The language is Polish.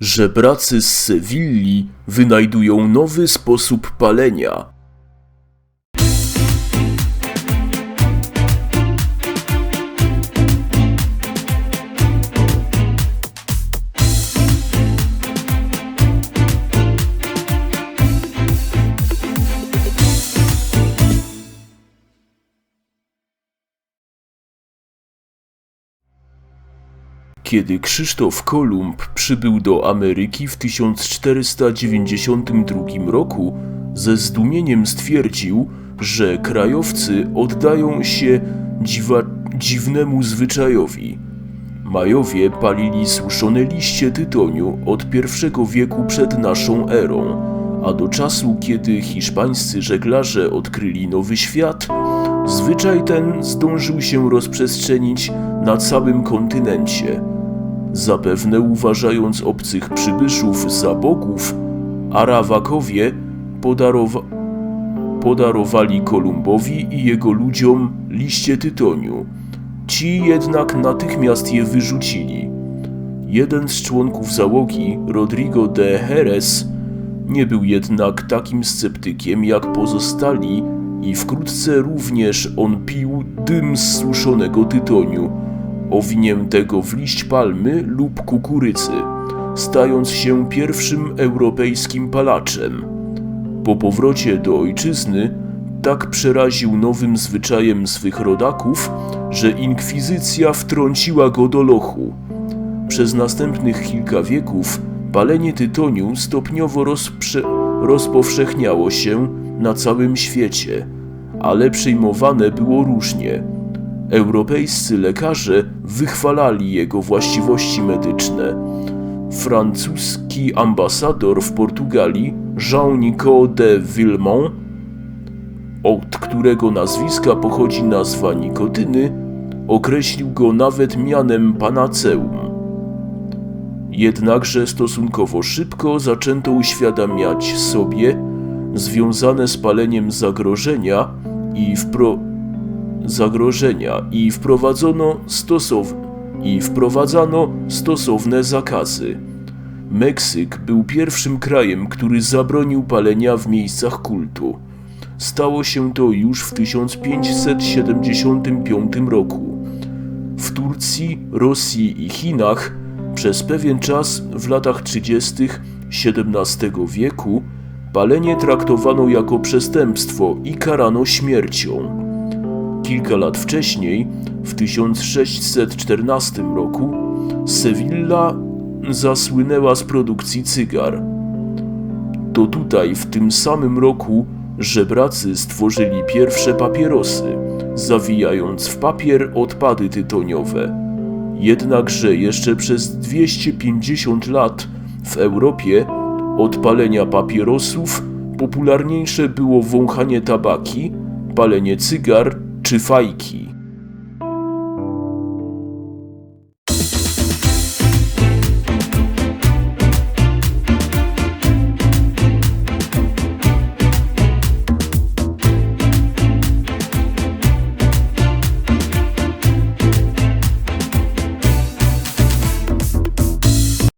Żebracy z Sewilli wynajdują nowy sposób palenia. Kiedy Krzysztof Kolumb przybył do Ameryki w 1492 roku, ze zdumieniem stwierdził, że krajowcy oddają się dziwa, dziwnemu zwyczajowi. Majowie palili suszone liście tytoniu od I wieku przed naszą erą, a do czasu, kiedy hiszpańscy żeglarze odkryli Nowy Świat, zwyczaj ten zdążył się rozprzestrzenić na całym kontynencie. Zapewne uważając obcych przybyszów za bogów, Arawakowie podarowa podarowali Kolumbowi i jego ludziom liście tytoniu. Ci jednak natychmiast je wyrzucili. Jeden z członków załogi, Rodrigo de Jerez, nie był jednak takim sceptykiem jak pozostali i wkrótce również on pił dym z suszonego tytoniu, owiniętego w liść palmy lub kukurydzy, stając się pierwszym europejskim palaczem. Po powrocie do ojczyzny tak przeraził nowym zwyczajem swych rodaków, że inkwizycja wtrąciła go do lochu. Przez następnych kilka wieków palenie tytoniu stopniowo rozprze- rozpowszechniało się na całym świecie, ale przyjmowane było różnie. Europejscy lekarze wychwalali jego właściwości medyczne. Francuski ambasador w Portugalii, Jean-Nicot de Villemont, od którego nazwiska pochodzi nazwa nikotyny, określił go nawet mianem panaceum. Jednakże stosunkowo szybko zaczęto uświadamiać sobie związane z paleniem zagrożenia i wpro zagrożenia i wprowadzono stosow i wprowadzano stosowne zakazy. Meksyk był pierwszym krajem, który zabronił palenia w miejscach kultu. Stało się to już w 1575 roku. W Turcji, Rosji i Chinach przez pewien czas w latach 30. XVII wieku palenie traktowano jako przestępstwo i karano śmiercią. Kilka lat wcześniej, w 1614 roku, Sewilla zasłynęła z produkcji cygar. To tutaj w tym samym roku żebracy stworzyli pierwsze papierosy, zawijając w papier odpady tytoniowe. Jednakże jeszcze przez 250 lat w Europie od palenia papierosów popularniejsze było wąchanie tabaki, palenie cygar czy fajki.